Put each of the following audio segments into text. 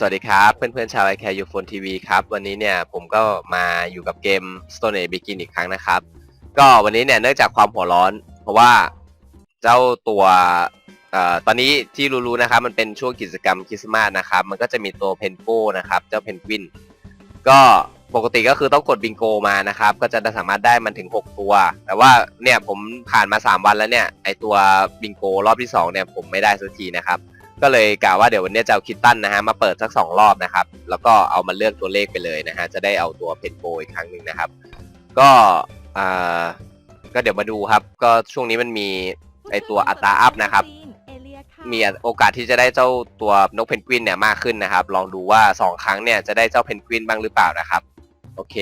สวัสดีครับเพื่อนๆชาวไอแคร์ยูโฟนทีวีครับวันนี้เนี่ยผมก็มาอยู่กับเกม Stone Age Begin อีกครั้งนะครับ ก็วันนี้เนี่ยเนื่องจากความหัวร้อน เพราะว่าเจ้าตัวเอ่อตอนนี้ที่รู้ๆนะครับมันเป็นช่วงกิจกรรมคริสต์มาสนะครับ มันก็จะมีตัวเพนโก้นะครับ เจ้าเพนกวินก็ปกติก็คือต้องกดบิงโกมานะครับ ก็จะสามารถได้มันถึง 6 ตัว แต่ว่าเนี่ยผมผ่านมา 3 วันแล้วเนี่ยไอตัวบิงโกรอบที่2เนี่ยผมไม่ได้สักทีนะครับ ก็เลยกะว่าเดี๋ยววันนี้จะเอาคิตตันนะฮะมาเปิดสักสองรอบนะครับ แล้วก็เอามาเลือกตัวเลขไปเลยนะฮะจะได้เอาตัวเพนโกอีกครั้งหนึ่งนะครับ ก็อ่าก็เดี๋ยวมาดูครับ ก็ช่วงนี้มันมีไอตัวอัตราอัพนะครับ มีโอกาสที่จะได้เจ้าตัวนกเพนกวินเนี่ยมากขึ้นนะครับ ลองดูว่า 2 ครั้งเนี่ยจะได้เจ้าเพนกวินบ้างหรือเปล่านะครับ โอเค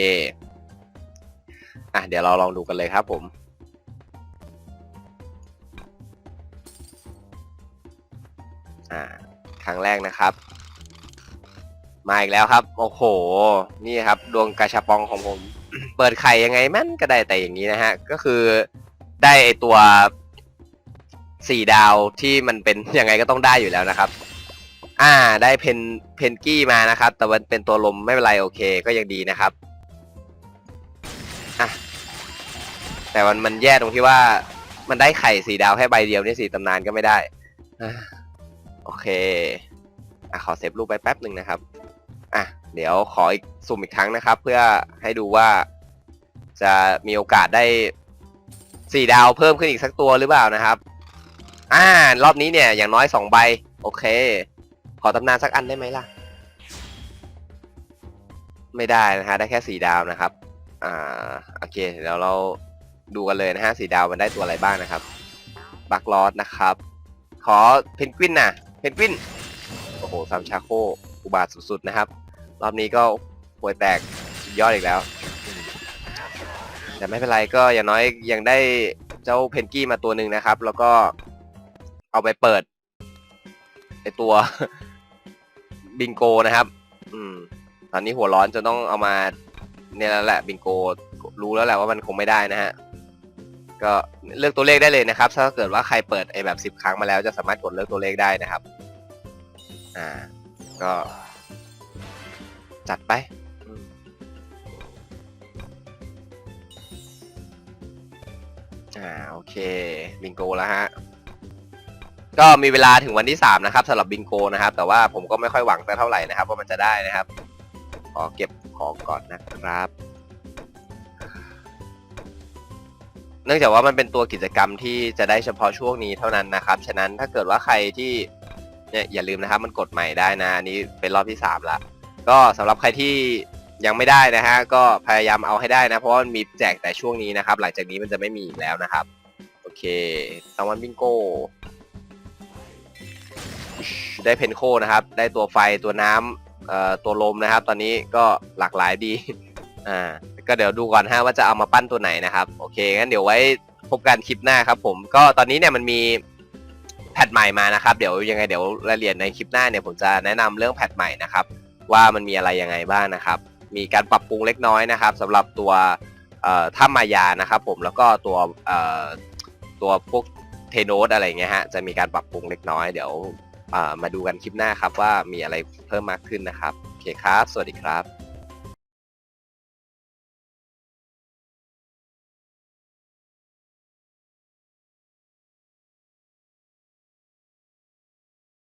อะเดี๋ยวเราลองดูกันเลยครับผม อ่าครั้งแรกนะครับ มาอีกแล้วครับ โอ้โห นี่ครับ ดวงกาชาปองของผม เปิดไข่ยังไงมันก็ได้แต่อย่างนี้นะฮะ ก็คือได้ไอตัวสี่ดาวที่มันเป็นยังไงก็ต้องได้อยู่แล้วนะครับ อ่า ได้เพนเพนกี้มานะครับ แต่มันเป็นตัวลมไม่เป็นไรโอเค ก็ยังดีนะครับอะแต่มันมันแย่ตรงที่ว่ามันได้ไข่สี่ดาวแค่ใบเดียวนี่สี่ตำนานก็ไม่ได้อะ โอเคอะขอเซฟรูปไปแป๊บหนึ่งนะครับอะเดี๋ยวขออีกสุ่มอีกครั้งนะครับ เพื่อให้ดูว่าจะมีโอกาสได้สี่ดาวเพิ่มขึ้นอีกสักตัวหรือเปล่านะครับอ่ารอบนี้เนี่ยอย่างน้อยสองใบ โอเค ขอตำนานสักอันได้ไหมล่ะ ไม่ได้นะฮะได้แค่สี่ดาวนะครับ อ่าโอเคเดี๋ยวเราดูกันเลยนะฮะสี่ดาวมันได้ตัวอะไรบ้างนะครับบักลอสนะครับ ขอเพนกวินนะ เพนกวิน โอ้โหซัมชาโค อุบาทสุดๆนะครับ รอบนี้ก็ป่วยแตกสุดยอดอีกแล้ว แต่ไม่เป็นไรก็อย่างน้อยยังได้เจ้าเพนกี้มาตัวหนึ่งนะครับ แล้วก็เอาไปเปิดไอตัวบิงโกนะครับ อืม ตอนนี้หัวร้อนจนต้องเอามาเนี่ยแล้วแหละบิงโก รู้แล้วแหละว่ามันคงไม่ได้นะฮะ ก็เลือกตัวเลขได้เลยนะครับ ถ้าเกิดว่าใครเปิดไอแบบสิบ10 ครั้งมาแล้วจะสามารถกดเลือกตัวเลขได้นะครับ อ่า ก็ จัดไปอ่าโอเคบิงโกแล้วฮะก็มีเวลาถึงวันที่สามนะครับสำหรับบิงโกนะครับ แต่ว่าผมก็ไม่ค่อยหวังสักเท่าไหร่นะครับว่ามันจะได้นะครับ ขอเก็บของก่อนนะครับ เนื่องจากว่ามันเป็นตัวกิจกรรมที่จะได้เฉพาะช่วงนี้เท่านั้นนะครับ ฉะนั้นถ้าเกิดว่าใครที่เนี่ยอย่าลืมนะครับ มันกดใหม่ได้นะอันนี้เป็นรอบที่สามละก็สำหรับใครที่ยังไม่ได้นะฮะก็พยายามเอาให้ได้นะ เพราะมันมีแจกแต่ช่วงนี้นะครับ หลังจากนี้มันจะไม่มีอีกแล้วนะครับ โอเคตะวันบิงโกได้เพนโคนะครับ ได้ตัวไฟตัวน้ำเอ่อตัวลมนะครับ ตอนนี้ก็หลากหลายดี อ่า ก็เดี๋ยวดูก่อนฮะว่าจะเอามาปั้นตัวไหนนะครับโอเคงั้นเดี๋ยวไว้พบกันคลิปหน้าครับผมก็ตอนนี้เนี่ยมันมีแพทใหม่มานะครับ เดี๋ยวยังไงเดี๋ยวรายละเอียดในคลิปหน้าเนี่ยผมจะแนะนำเรื่องแพทใหม่นะครับว่ามันมีอะไรยังไงบ้างนะครับ มีการปรับปรุงเล็กน้อยนะครับสำหรับตัวถ้ำมายานะครับผมแล้วก็ตัวตัวพวกเทโนสอะไรเงี้ยฮะจะมีการปรับปรุงเล็กน้อยเดี๋ยวมาดูกันคลิปหน้าครับว่ามีอะไรเพิ่มมากขึ้นนะครับโอเคครับ สวัสดีครับ